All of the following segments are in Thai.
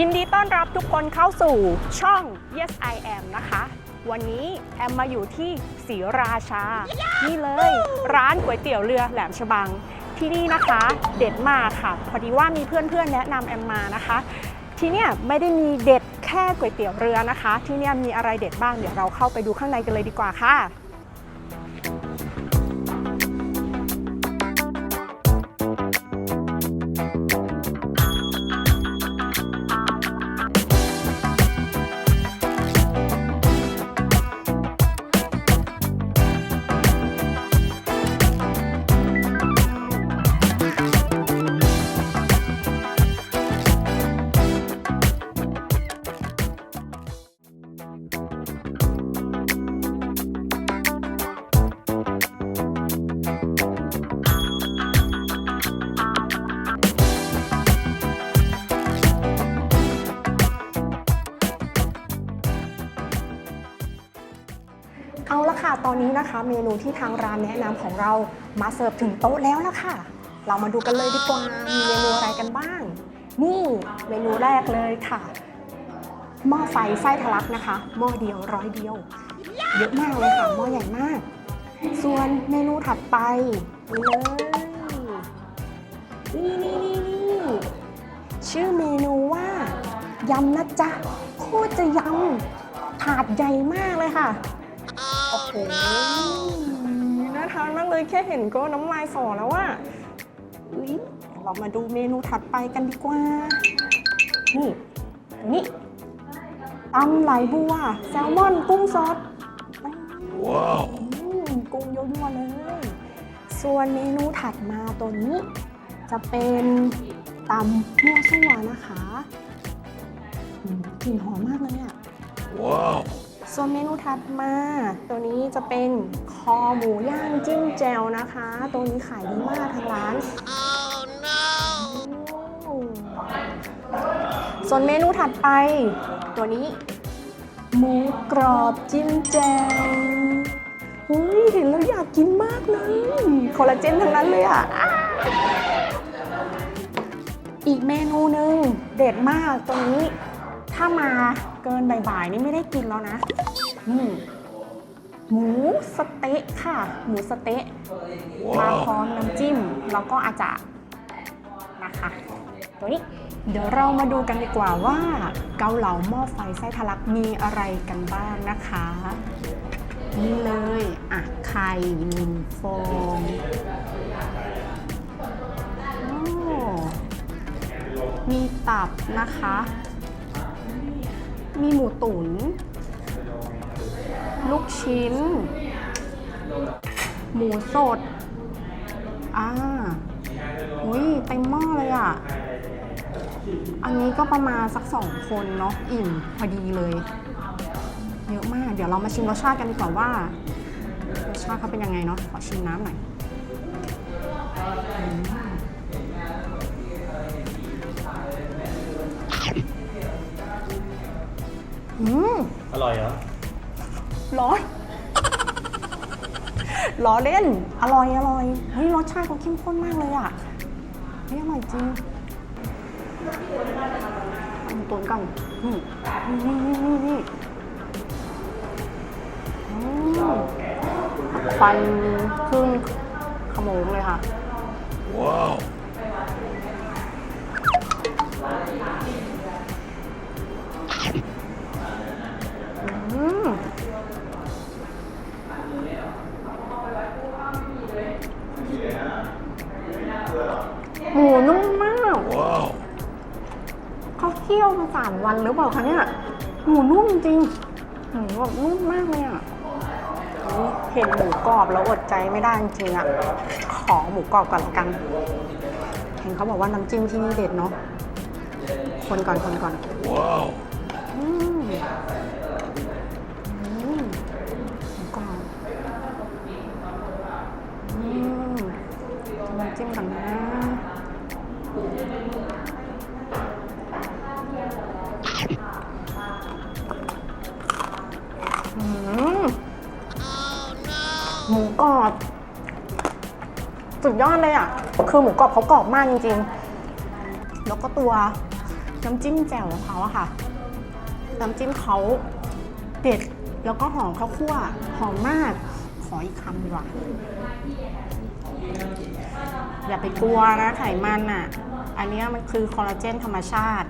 ยินดีต้อนรับทุกคนเข้าสู่ช่อง Yes I Am นะคะ วันนี้แอมมาอยู่ที่ศรีราชา นี่เลย ร้านก๋วยเตี๋ยวเรือแหลมฉบัง ที่นี่นะคะเด็ดมากค่ะ พอดีว่ามีเพื่อนๆแนะนำแอมมานะคะ ที่เนี่ยไม่ได้มีเด็ดแค่ก๋วยเตี๋ยวเรือนะคะ ที่เนี่ยมีอะไรเด็ดบ้างเดี๋ยวเราเข้าไปดูข้างในกันเลยดีกว่าค่ะ ตอนนี้นะคะเมนูที่ทางร้านแนะนำของเรามาเสิร์ฟถึงโต๊ะแล้วละค่ะ เรามาดูกันเลยดีกว่ามีเมนูอะไรกันบ้าง นี่เมนูแรกเลยค่ะ หม้อไฟไส้ทะลักนะคะ หม้อเดียวร้อยเดียว เยอะมากเลยค่ะหม้อใหญ่มาก ส่วนเมนูถัดไปนี่เลยนี่นี่นี่นี่ชื่อเมนูว่ายำนะจ๊ะโคตรจะยำถาดใหญ่มากเลยค่ะ น่าทานมากเลยแค่เห็นก็น้ำลายสอแล้วอะอุ๊ยเรามาดูเมนูถัดไปกันดีกว่า นี่นี่ตำไหลบัว แซลมอนกุ้งสดว้าวกุ้งยั่วๆเลย ส่วนเมนูถัดมาตัวนี้ จะเป็นตำมั่วซั่วนะคะอืมกลิ่นหอมมากเลยอะ ส่วนเมนูถัดมา ตัวนี้จะเป็นคอหมูย่างจิ้มแจ่วนะคะ ตัวนี้ขายดีมากทางร้านโอ้ส่วนเมนูถัดไป ตัวนี้ หมูกรอบจิ้มแจ่วอุ้ยเห็นแล้วอยากกินมากเลยคอลลาเจนทั้งนั้นเลยอะอีกเมนูหนึ่งเด็ดมากตัวนี้ถ้ามา เกินบ่ายๆนี่ไม่ได้กินแล้วนะนี่หมูสะเต๊ะค่ะ หมูสะเต๊ะมาพร้อมน้ำจิ้มแล้วก็อาจจะนะคะตัวนี้เดี๋ยวเรามาดูกันดีกว่าว่าเกาเหลาหม้อไฟไส้ทะลักมีอะไรกันบ้างนะคะ นี่เลยอะไข่หนึ่งฟองโอ้มีตับนะคะ มีหมูตุ๋นลูกชิ้น หมูสด อ่าอุ้ยเต็มหม้อเลยอะ อันนี้ก็ประมาณสักสองคนเนาะอิ่มพอดีเลย เยอะมาก เดี๋ยวเรามาชิมรสชาติกันดีกว่าว่า รสชาติเขาเป็นยังไงเนาะขอชิมน้ำหน่อย อืมอร่อยเหรอ ร้อน ล้อเล่น อร่อยอร่อยเฮ้ยรสชาติเขาเข้มข้นมากเลยอะเฮ้ยอร่อยจริงเอาหมูตุ๋นก่อนนี่นี่นี่นี่นี่อืมควันขึ้นขโมงเลยค่ะอื หมูนุ่มมากเขาเคี่ยวมาสามวันหรือเปล่าคะเนี่ย หมูนุ่มจริงหมูแบบนุ่มมากเลยอะโอ้ยเห็นหมูกรอบแล้วอดใจไม่ได้จริงๆอะ ขอหมูกรอบก่อนละกัน เห็นเขาบอกว่าน้ำจิ้มที่นี่เด็ดเนาะ คนก่อนคนก่อนอื สุดยอดเลยอะ คือหมูกรอบเขากรอบมากจริงๆ แล้วก็ตัวน้ำจิ้มแจ่วของเขาอะค่ะ น้ำจิ้มเขาเด็ด แล้วก็หอมข้าวคั่ว หอมมาก ขออีกคำดีกว่าอย่าไปกลัวนะไขมันอะ อันเนี้ยมันคือคอลลาเจนธรรมชาติ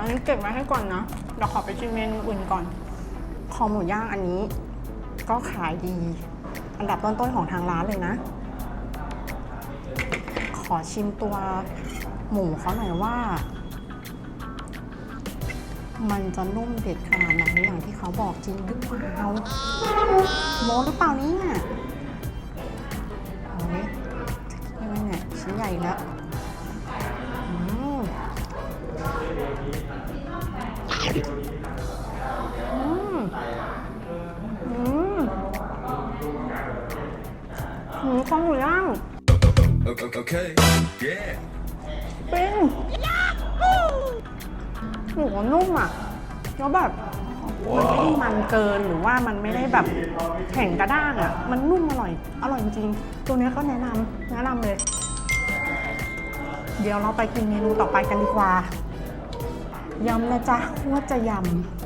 อันนี้เก็บไว้ให้ก่อนนะเดี๋ยวขอไปชิมเมนูอื่นก่อน คอหมูย่างอันนี้ ก็ขายดี อันดับต้นๆของทางร้านเลยนะ ขอชิมตัวหมูเขาหน่อยว่า มันจะนุ่มเด็ดขนาดไหนอย่างที่เขาบอกจริงหรือเปล่าโมหรือเปล่าเนี่ยเอาเลยยังไงเนี่ยชิ้นใหญ่แล้ว Okay. okay. Yeah. ปิ้งหมูนุ่มอะแล้วแบบมันไม่ได้มันเกินหรือว่ามันไม่ได้แบบแข็งกระด้างอะ มันนุ่มอร่อย อร่อยจริงๆตัวเนี้ยก็แนะนำแนะนำเลย เดี๋ยวเราไปกินเมนูต่อไปกันดีกว่ายำนะจ๊ะว่าจะย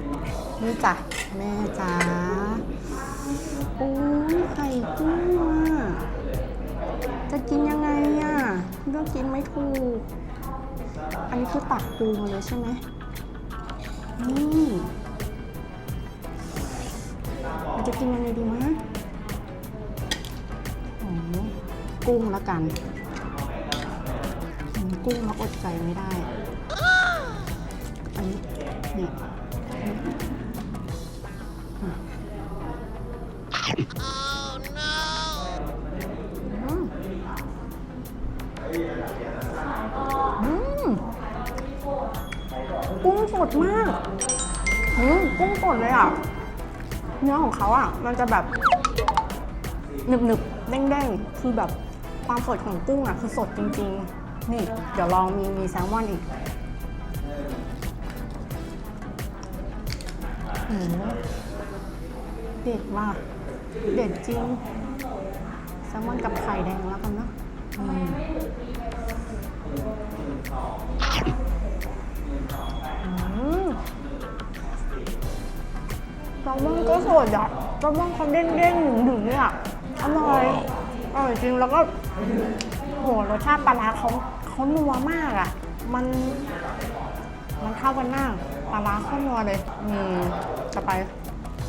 ำนี่จ้ะแม่จ๋าโอ้ยไข่กุ้งอะ จะกินยังไงอะเลือกกินไม่ถูก อันนี้คือตักปูมาเลยใช่ไหมนี่จะกินยังไงดีมะโอ้กุ้งละกันอืมกุ้งเราอดใจไม่ได้ อันนี้เนี่ย ดมากอืมกุ้งสดเลยอะ เนื้อของเขาอะ มันจะแบบหนึบหนึบเด้งเด้งคือแบบความสดของกุ้งอะ คือสดจริง ๆ นี่ เดี๋ยวลองมีมีแซลมอนอีกเด็ดมากเด็ดจริงแซลมอนกับไข่แดงแล้วกันเนะอืม แซลมอนก็สดอะแซลมอนเขาเด้งเด้งๆหนึงหนึงๆเนี่ยอะอร่อยอร่อยจริงแล้วก็โหรสชาติปลาร้าเขาเขานัวมากอะ มัน มันเข้ากันมากปลาร้าเข้านัวเลยอืมต่อไป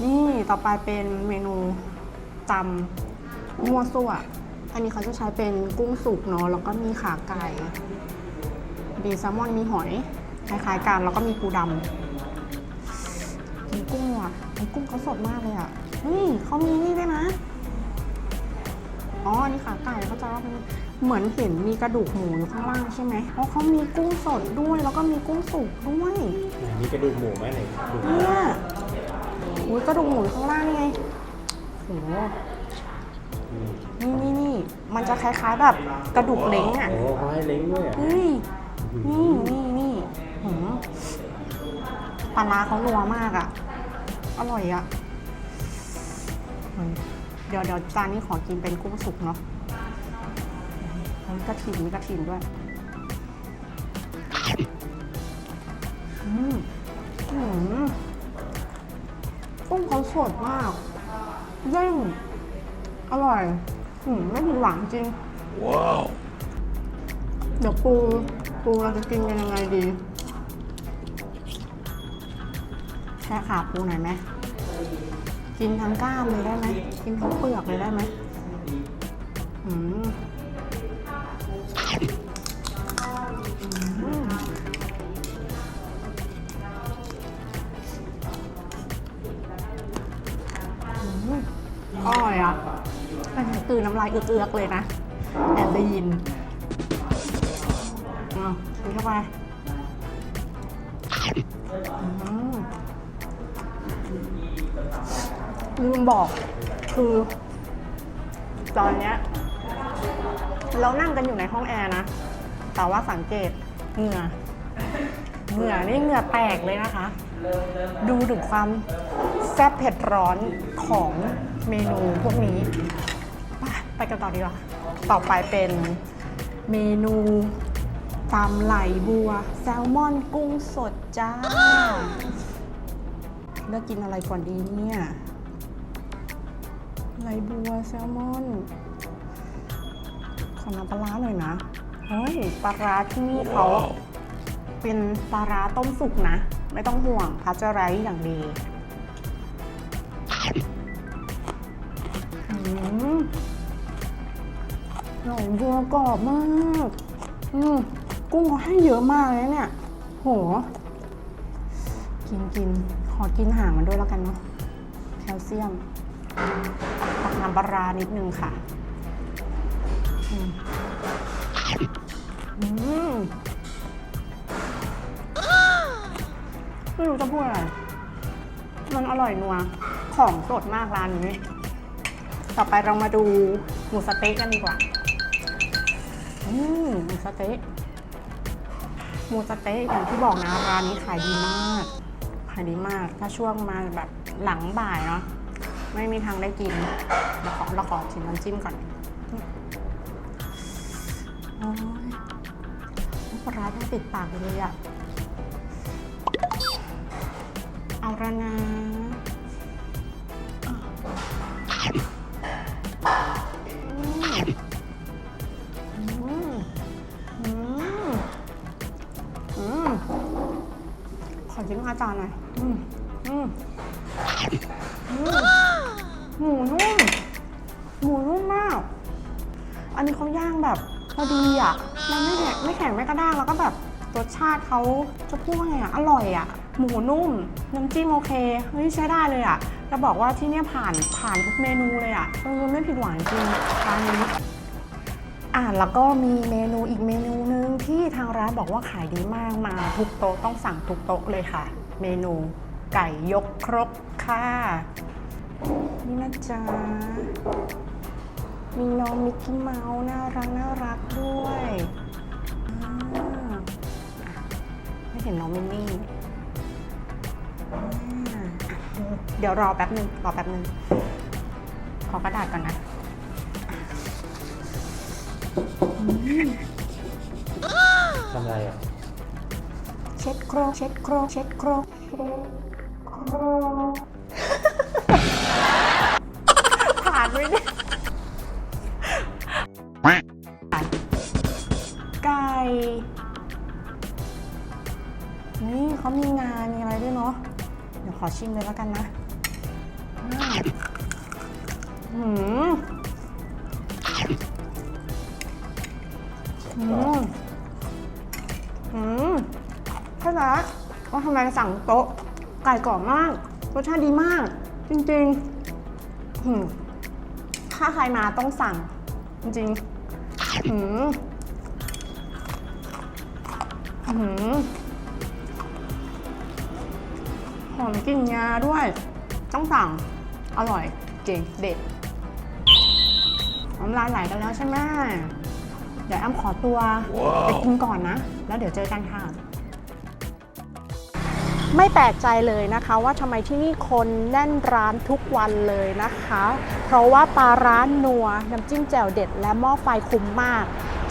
นี่ต่อไปเป็นเมนูตำมั่วซั่วอันนี้เขาจะใช้เป็นกุ้งสุกเนาะแล้วก็มีขาไก่ มีแซลมอนมีหอย คล้ายๆกันแล้วก็มีปูดำมีกุ้งอะมีกุ้งเขาสดมากเลยอะนี่เขามีนี่ด้วยนะอ๋ออันนี่ขาไก่เขาจะว่าเป็นเหมือนเห็นมีกระดูกหมูอยู่ข้างล่างใช่ไหมอ๋อเขามีกุ้งสดด้วยแล้วก็มีกุ้งสุกด้วยมีกระดูกหมูไหมไหนดูเนี่ยอุ้ยกระดูกหมูอยู่ข้างล่างนี่ไงโหนี่นี่นี่มันจะคล้ายๆแบบกระดูกเล้งอะโอ้เขาให้เล้งด้วยอะเฮ้ยนี่นี่นี่หืม ปลาร้าเขานัวมากอะ อร่อยอะอืมเดี๋ยวเดี๋ยวจานนี้ขอกินเป็นกุ้งสุกเนาะมีกระถิ่นมีกระถิ่นด้วย อืมอืมกุ้งเขาสดมากเด้งอร่อย อืมไม่ผิดหวังจริง Wow. เดี๋ยวปู ปูเราจะกินกันยังไงดี แค่ขาปูหน่อยไหมกินทั้งก้ามเลยได้ไหมกินทั้งเปลือกเลยได้ไหมอืมอืมอืมอร่อยอะมันตื่นน้ำลายเอือกๆเลยนะแอบได้ยินอะกินเข้าไปอืม ลืมบอกคือ ตอนเนี้ย เรานั่งกันอยู่ในห้องแอร์นะ แต่ว่าสังเกตเหงื่อเหงื่อนี่เหงื่อแตกเลยนะคะ ดูถึงความแซ่บเผ็ดร้อนของเมนูพวกนี้ไปกันต่อดีกว่า ต่อไปเป็นเมนูตำไหลบัว แซลมอนกุ้งสดจ้า เลือกกินอะไรก่อนดีเนี่ย ไหลบัวแซลมอน ขอน้ำปลาร้าหน่อยนะ เฮ้ย ปลาร้าที่นี่เขา เป็นปลาร้าต้มสุกนะ ไม่ต้องห่วงพัชไรซ์อย่างดีอืมหน่อยบัวกรอบมาก อืมกุ้งเขาให้เยอะมากเลยเนี่ย โห กินกิน ขอกินห่างมันด้วยแล้วกันเนาะแคลเซียมตัก น้ำปลานิดนึงค่ะอืมอืมไม่รู้จะพูดอะไร มันอร่อยนัว ของสดมากร้านนี้ ต่อไปเรามาดูหมูสเต๊ะกันดีกว่า อืมหมูสเต๊ะหมูสเต๊ะอย่างที่บอกนะร้านนี้ขายดีมาก ขายดีมาก ถ้าช่วงมาแบบหลังบ่ายเนาะ ไม่มีทางได้กินเราขอเราขอชิมน้ำจิ้มก่อนโอ้ยน้ำปลาร้าต้องติดปากเลยอะเอาละนะขอจิ้มอาจารย์หน่อย อืม อืม อืม หมูนุ่ม หมูนุ่มมาก อันนี้เขาย่างแบบพอดีอะ มันไม่แข็งไม่แข็งไม่กระด้างแล้วก็แบบรสชาติเขาจะพูดว่าไงอะ อร่อยอะ หมูนุ่ม น้ำจิ้มโอเค เฮ้ยใช้ได้เลยอะจะบอกว่าที่เนี่ยผ่านผ่านทุกเมนูเลยอะเออไม่ผิดหวังจริงร้านนี้อ่าแล้วก็มีเมนูอีกเมนูหนึ่งที่ทางร้านบอกว่าขายดีมากมาทุกโต๊ะต้องสั่งทุกโต๊ะเลยค่ะ เมนูไก่ยกครกค่ะ นี่นะจ๊ะ มีน้องมิกกี้เมาส์น่ารักน่ารักด้วยอ่าไม่เห็นน้องมินนี่อ่าเดี๋ยวรอแป๊บหนึ่งรอแป๊บหนึ่งขอกระดาษก่อนนะทำอะไรอะ เช็ดโครกเช็ดโครกเช็ดโครกเช็ดโครก ขอชิมเลยแล้วกันนะอืมอืมอืมใช่แล้วว่าทำไมสั่งโต๊ะไก่กรอบมาก รสชาติดีมาก จริงๆอืมถ้าใครมาต้องสั่ง จริงๆอืมอืม อมกลิ่นงาด้วย ต้องสั่ง อร่อยจริงเด็ดน้ำลายไหลกันแล้วใช่ไหมเดี๋ยวแอมขอตัวไปกินก่อนนะ แล้วเดี๋ยวเจอกันค่ะ ไม่แปลกใจเลยนะคะว่าทำไมที่นี่คนแน่นร้านทุกวันเลยนะคะ เพราะว่าปลาร้านนัวน้ำจิ้มแจ่วเด็ดและหม้อไฟคุ้มมาก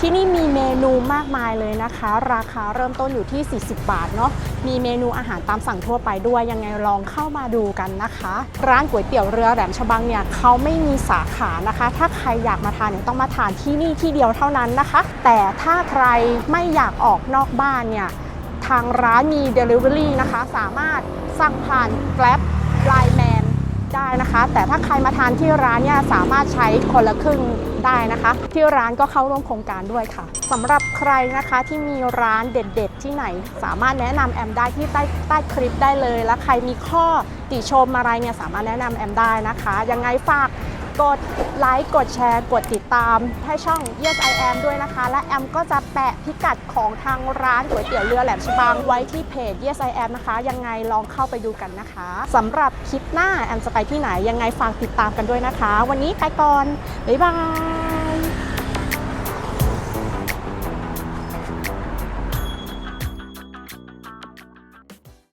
ที่นี่มีเมนูมากมายเลยนะคะ ราคาเริ่มต้นอยู่ที่ 40 บาทเนาะมีเมนูอาหารตามสั่งทั่วไปด้วยยังไงลองเข้ามาดูกันนะคะ ร้านก๋วยเตี๋ยวเรือแหลมฉบังเนี่ยเขาไม่มีสาขานะคะ ถ้าใครอยากมาทานเนี่ยต้องมาทานที่นี่ที่เดียวเท่านั้นนะคะ แต่ถ้าใครไม่อยากออกนอกบ้านเนี่ยทางร้านมี Delivery นะคะ สามารถสั่งผ่าน Grab Line Man ได้ นะคะ แต่ถ้าใครมาทานที่ร้านเนี่ยสามารถใช้คนละครึ่งได้นะคะ ที่ร้านก็เข้าร่วมโครงการด้วยค่ะสำหรับใครนะคะที่มีร้านเด็ด ๆ ที่ไหน สามารถแนะนำแอมได้ที่ใต้ใต้คลิปได้เลย และใครมีข้อติชมอะไรเนี่ยสามารถแนะนำแอมได้นะคะ ยังไงฝาก กดไลค์กดแชร์ กดติดตามให้ช่อง Yes I Am ด้วยนะคะ และแอมก็จะแปะพิกัดของทางร้านก๋วยเตี๋ยวเรือแหลมฉบังไว้ที่เพจ Yes I Am นะคะ ยังไงลองเข้าไปดูกันนะคะสำหรับคลิปหน้าแอมจะไปที่ไหนยังไงฝากติดตามกันด้วยนะคะ วันนี้ไปก่อน บ๊ายบาย